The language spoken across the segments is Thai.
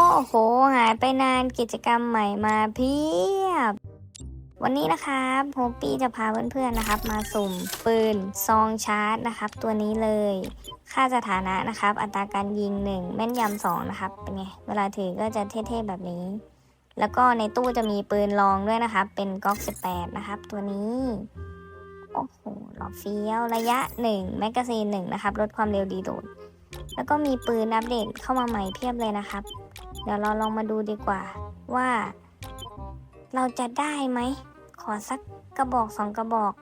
โอ้โห หายไปนานกิจกรรมใหม่มาเพียบ วันนี้นะครับโฮปปี้จะพาเพื่อนๆนะครับ มาสุ่มปืนซองชาร์จนะครับ ตัวนี้เลย ค่าสถานะนะครับ อัตราการยิง 1 แม่นยำ2นะครับ เป็นไง เวลาถือก็จะเท่ๆแบบนี้ แล้วก็ในตู้จะมีปืนรองด้วยนะครับ เป็นก๊อก 18 นะครับ ตัวนี้ โอ้โหหล่อเฟี้ยวระยะ 1 แมกกาซีน1นะครับลดความเร็วดีโดด แล้วก็มีปืนอัปเดตเข้ามาใหม่เพียบเลยนะครับ เดี๋ยวเราลองมาดูดีกว่าว่า เราจะได้ไหม ขอสักกระบอกสองกระบอก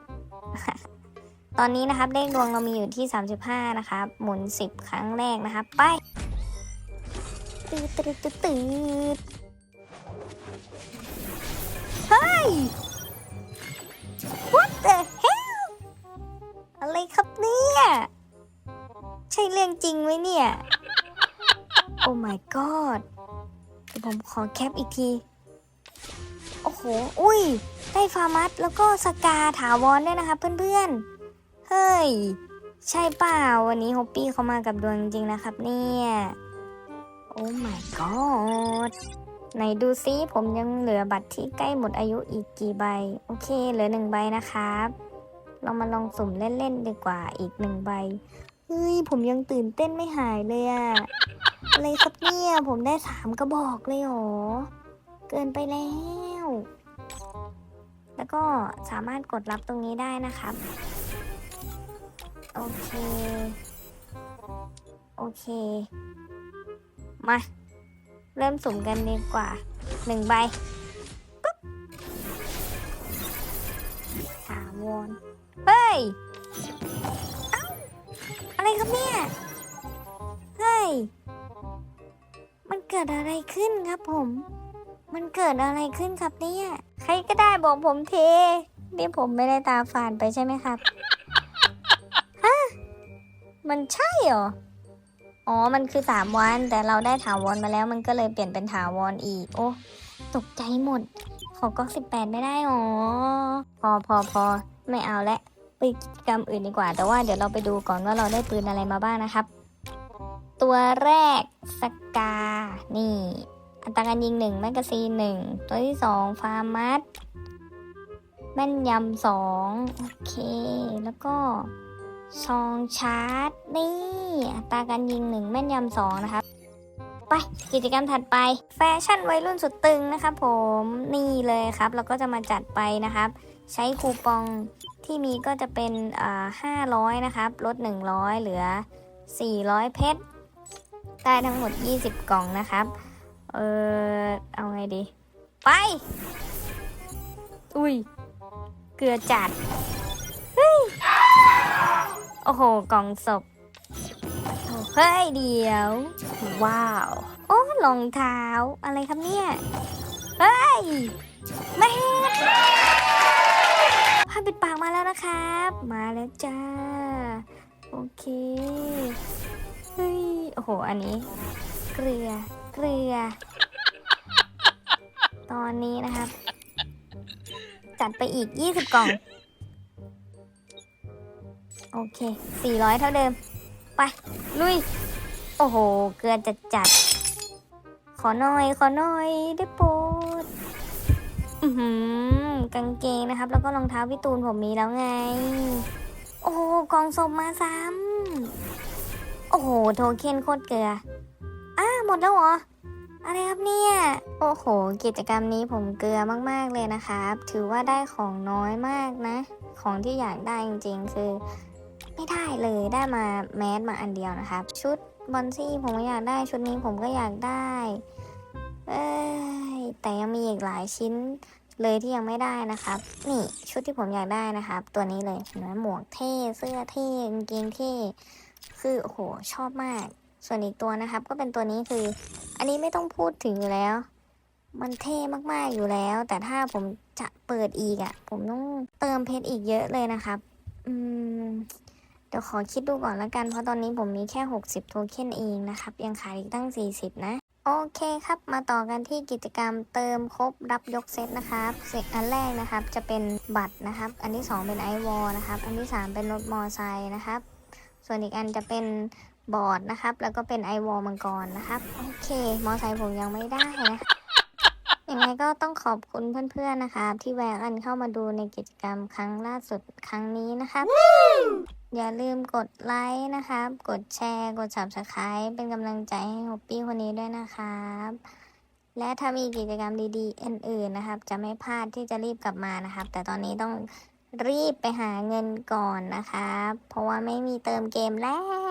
ตอนนี้นะครับเลขดวงเรามีอยู่ที่ 35 นะครับ หมุน 10 ครั้งแรกนะครับ ไปตืดตืดตืดตืดเฮ้ย what the hell อะไรครับเนี่ย ใช่เรื่องจริงไหมเนี่ยโอ้ my god ดี๋ยวผมขอแคปอีกที โอ้โห อุ้ย ได้ฟาร์มัสแล้วก็สกาถาวรด้วยนะคะเพื่อนๆ เฮ้ย ใช่เปล่าวันนี้ฮอปปี้เขามากับดวงจริงนะครับเนี่ยโอ้ my god ไหนดูซิผมยังเหลือบัตรที่ใกล้หมดอายุอีกกี่ใบ โอเค เหลือหนึ่งใบนะครับ เรามาลองสุ่มเล่น ๆ ดีกว่าอีกหนึ่งใบ เฮ้ย ผมยังตื่นเต้นไม่หายเลยอะ อะไรครับเนี่ย ผมได้สามกระบอกเลยหรอ เกินไปแล้ว แล้วก็สามารถกดรับตรงนี้ได้นะครับ โอเค โอเค มา เริ่มสุ่มกันดีกว่าหนึ่งใบปุ๊บถาวรเฮ้ย เอ้า อะไรครับเนี่ย เฮ้ย เกิดอะไรขึ้นครับผม มันเกิดอะไรขึ้นครับเนี่ย ใครก็ได้บอกผมเทนี่ผมไม่ได้ตาฝาดไปใช่ไหมครับ ฮะ มันใช่เหรอ อ๋อ มันคือสามวัน แต่เราได้ถาวรมาแล้ว มันก็เลยเปลี่ยนเป็นถาวรอีก โอ้ ตกใจหมด ขอก็สิบแปดไม่ได้หรอ พอพอพอ ไม่เอาและไปกิจกรรมอื่นดีกว่า แต่ว่าเดี๋ยวเราไปดูก่อนว่าเราได้ปืนอะไรมาบ้างนะครับ ตัวแรกสกา นี่ อัตราการยิงหนึ่งแมกกาซีนหนึ่งตัวที่สองฟาร์มัสแม่นยำสองโอเค แล้วก็ซองชาร์จ นี่อัตราการยิงหนึ่งแม่นยำสองนะครับไปกิจกรรมถัดไป แฟชั่นวัยรุ่นสุดตึงนะครับผมนี่เลยครับเราก็จะมาจัดไปนะครับ ใช้คูปองที่มีก็จะเป็นห้าร้อยนะครับลด100เหลือ400เพชร ได้ทั้งหมด 20 กล่องนะครับ เออเอาไงดี ไป อุ้ย เกลือจัด เฮ้ย โอ้โห กล่องศพเฮ้ยเดี๋ยว ว้าว โอ้รองเท้า อะไรครับเนี่ย เฮ้ยแม่ผ้าปิดปากมาแล้วนะครับ มาแล้วจ้า โอเค อ้โห อันนี้ เกลือ เกลือ ตอนนี้นะครับ จัดไปอีก 20 กล่อง โอเค 400 เท่าเดิม ไป ลุย โอ้โห เกลือจัดจัด ขอหน่อย ขอหน่อย ได้โปรดอือหือกางเกงนะครับ แล้วก็รองเท้าพี่ตูนผมมีแล้วไง โอ้โหกองศพมาซ้ำ โอ้โห โทเค็นโคตรเกลือ อ้าหมดแล้วเหรอ อะไรครับเนี่ย โอ้โห กิจกรรมนี้ผมเกลือมากๆเลยนะครับ ถือว่าได้ของน้อยมากนะ ของที่อยากได้จริงๆ คือ ไม่ได้เลย ได้มาแมสมาอันเดียวนะครับ ชุดบอนซี่ผมก็อยากได้ ชุดนี้ผมก็อยากได้ เอ้ย แต่ยังมีอีกหลายชิ้นเลยที่ยังไม่ได้นะครับ นี่ชุดที่ผมอยากได้นะครับ ตัวนี้เลยเห็นไหมหมวกเท่ เสื้อเท่กางเกงเท่ คือโอ้โหชอบมาก ส่วนอีกตัวนะครับ ก็เป็นตัวนี้คือ อันนี้ไม่ต้องพูดถึงอยู่แล้ว มันเท่มากๆอยู่แล้ว แต่ถ้าผมจะเปิดอีกอะ่ะ ผมต้องเติมเพชรอีกเยอะเลยนะครับ อืมเดี๋ยวขอคิดดูก่อนละกัน เพราะตอนนี้ผมมีแค่ 60 โทเค็นเองนะครับ ยังขายอีกตั้ง 40 นะ โอเคครับ มาต่อกันที่กิจกรรมเติมครบรับยกเซตนะครับเซตอันแรกนะครับจะเป็นบัตรนะครับ อันที่ 2 เป็นไอวอลนะครับ อันที่ 3 เป็นรถมอไซค์นะครับ ส่วนอีกอันจะเป็นบอร์ดนะครับ แล้วก็เป็นไอวอลมังกรนะครับ โอเค มอไซค์ผมยังไม่ได้นะยังไงก็ต้องขอบคุณเพื่อนๆนะคะที่แวะกันเข้ามาดูในกิจกรรมครั้งล่าสุดครั้งนี้นะครับ อย่าลืมกดไลค์นะครับ กดแชร์ กด subscribe เป็นกำลังใจให้ฮอปปี้คนนี้ด้วยนะครับ และถ้ามีกิจกรรมดีๆอื่นๆนะครับ จะไม่พลาดที่จะรีบกลับมานะครับ แต่ตอนนี้ต้อง รีบไปหาเงินก่อนนะคะ เพราะว่าไม่มีเติมเกมแล้ว